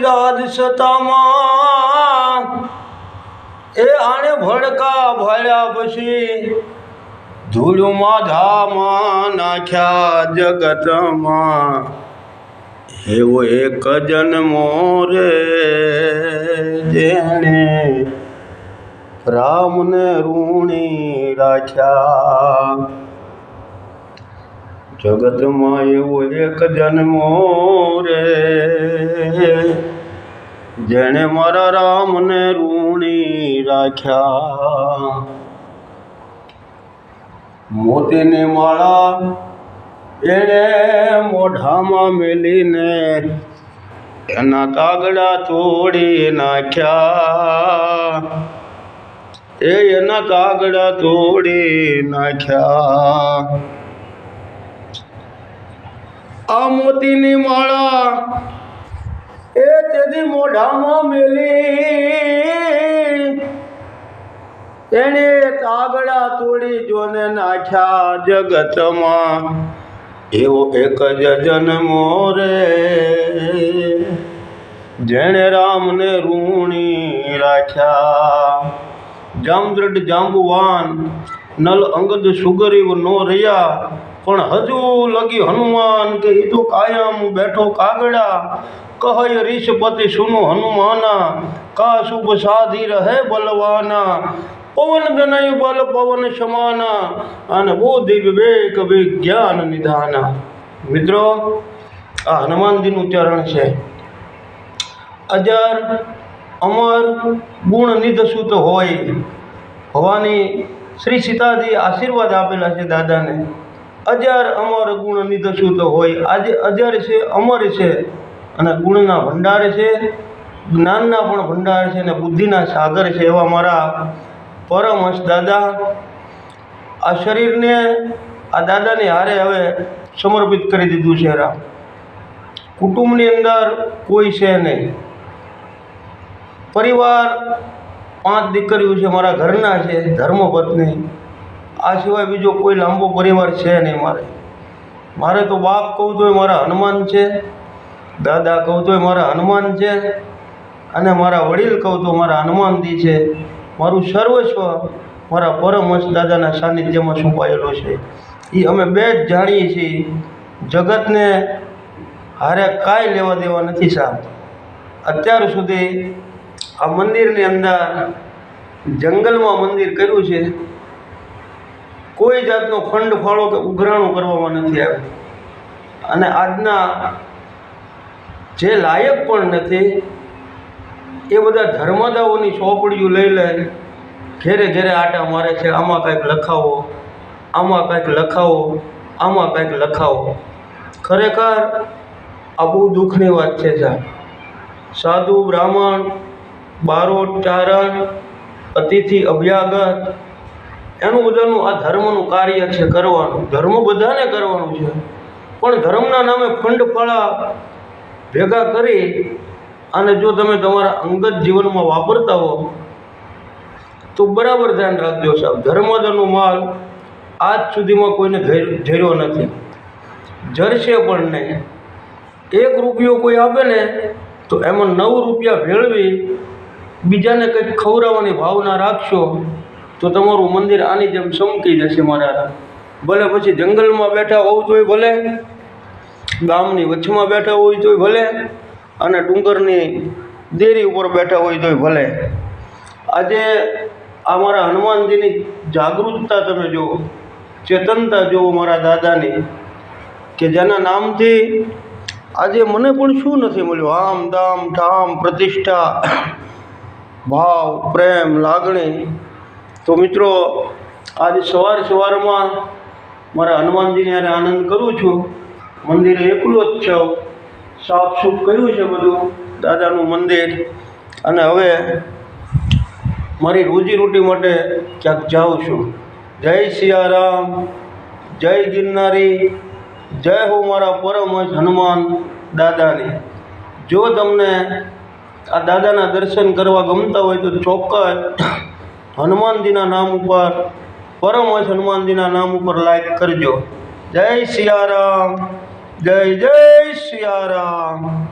રાજ સતામાં. એ આણે ભડકા ભર્યા પછી ધૂળમાં ધામાં નાખ્યા જગતમાં. એવો એક જન્મો રે જેણે રામને ઋણી રાખ્યા. જગતમાં એવો એક જન્મો રે. જેણે મારા રામને ઋણી રાખ્યા. મોતીની માળા એણે મોઢામાં મેલીને એના કાગડા તોડી નાખ્યા. એ એના કાગડા તોડી નાખ્યા. આ મોતીની માળા. એ તેથી મોઢામાં મેલી. એને કાગડા તોડી જોને નાખ્યા જગતમાં. એવો એક જ જન્મો રે. જેણે રામને ઋણી રાખ્યા. જામદ્રઢ જાંબુવાન, નલ અંગદ સુગરીવ નો રહ્યા. પણ હજુ લગી હનુમાન કે એ તો કાયમ બેઠો કાગડા. કહય રીશપતિ સુનો હનુમાના, કા શુભ સાધી રહે બલવાના. પવન ગનય બલ પવન સમાના, અને બુદ્ધિ વિવેક વિજ્ઞાન નિધાના. મિત્રો, આ હનુમાનજીનું ચરણ છે. અજર અમર ગુણ નિધસુત હોય. હોવાની શ્રી સીતાજી આશીર્વાદ આપેલા છે દાદાને. અજર અમર ગુણ નિધસુત હોય. આજે અજર છે, અમર છે અને ગુણના ભંડાર છે. જ્ઞાનના પણ ભંડાર છે અને બુદ્ધિના સાગર છે એવા મારા પરમહંસ દાદા. આ શરીરને આ દાદાની હારે હવે સમર્પિત કરી દીધું છે રામ કુટુંબની અંદર કોઈ છે નહીં. પરિવાર પાંચ દીકરીઓ છે, મારા ઘરના છે, ધર્મપત્ની. આ સિવાય બીજો કોઈ લાંબો પરિવાર છે નહીં મારે. મારે તો બાપ કહું તોય મારા હનુમાન છે, દાદા કહું તોય મારા હનુમાન છે, અને મારા વડીલ કહું તો મારા હનુમાનજી છે. મારું સર્વસ્વ મારા પરમહંસ દાદાના સાનિધ્યમાં છુપાયેલો છે. એ અમે બે જ જાણીએ છીએ. જગતને હારે કાંઈ લેવા દેવા નથી સાહેબ. અત્યાર સુધી આ મંદિરની અંદર જંગલમાં મંદિર કર્યું છે. કોઈ જાતનો ખંડ ફાળો કે ઉઘરાણું કરવામાં નથી આવ્યું. અને આજના જે લાયક પણ નથી, એ બધા ધર્મદાઓની ચોપડીઓ લઈ લે, ઘેરે ઘેરે આટા મારે છે, આમાં કાંઈક લખાવો, આમાં કાંઈક લખાવો, આમાં કાંઈક લખાવો. ખરેખર આ બહુ દુઃખની વાત છે સાહેબ. સાધુ, બ્રાહ્મણ બારોટ ચારણ, અતિથિ અભ્યાગત. એનું બધાનું આ ધર્મનું કાર્ય છે કરવાનું. ધર્મ બધાને કરવાનું છે. પણ ધર્મના નામે ફંડ ફાળા ભેગા કરી અને જો તમે તમારા અંગત જીવનમાં વાપરતા હો, તો બરાબર ધ્યાન રાખજો સાહેબ. ધર્મદનો માલ આજ સુધીમાં કોઈને ઝેર્યો નથી. ઝરશે પણ નહીં. એક રૂપિયો કોઈ આપે ને, તો એમાં નવ રૂપિયા ભેળવી બીજાને કંઈક ખવડાવવાની ભાવના રાખશો, તો તમારું મંદિર આની જેમ ચમકી જશે મારા. ભલે પછી જંગલમાં બેઠા હોવ તોય ભલે, ગામની વચમાં બેઠા હોય તોય ભલે, અને ડુંગરની દેરી ઉપર બેઠા હોય તોય ભલે. આજે આ મારા હનુમાનજીની જાગૃતતા તમે જુઓ ચેતનતા જુઓ મારા દાદાની, કે જેના નામથી આજે મને પણ શું નથી મળ્યું? આમ દામ ઠામ પ્રતિષ્ઠા. ભાવ, પ્રેમ, લાગણી. તો મિત્રો, આજે સવાર સવારમાં મારા હનુમાનજીને હારે આનંદ કરું છું. મંદિરે એકલો જ છું. સાફ સૂફ કર્યું છે બધું, દાદાનું મંદિર. અને હવે મારી રોજીરોટી માટે ક્યાંક જાઉં છું. જય સિયારામ, જય ગિરનારી, જય હો મારા પરમ હનુમાન દાદાની. જો તમને આ દાદાના દર્શન કરવા ગમતા હોય તો ચોક્કસ હનુમાનજીના નામ ઉપર, પરમહંસ હનુમાનજીના નામ ઉપર લાઈક કરજો. જય સિયારામ, જય જય સિયારામ.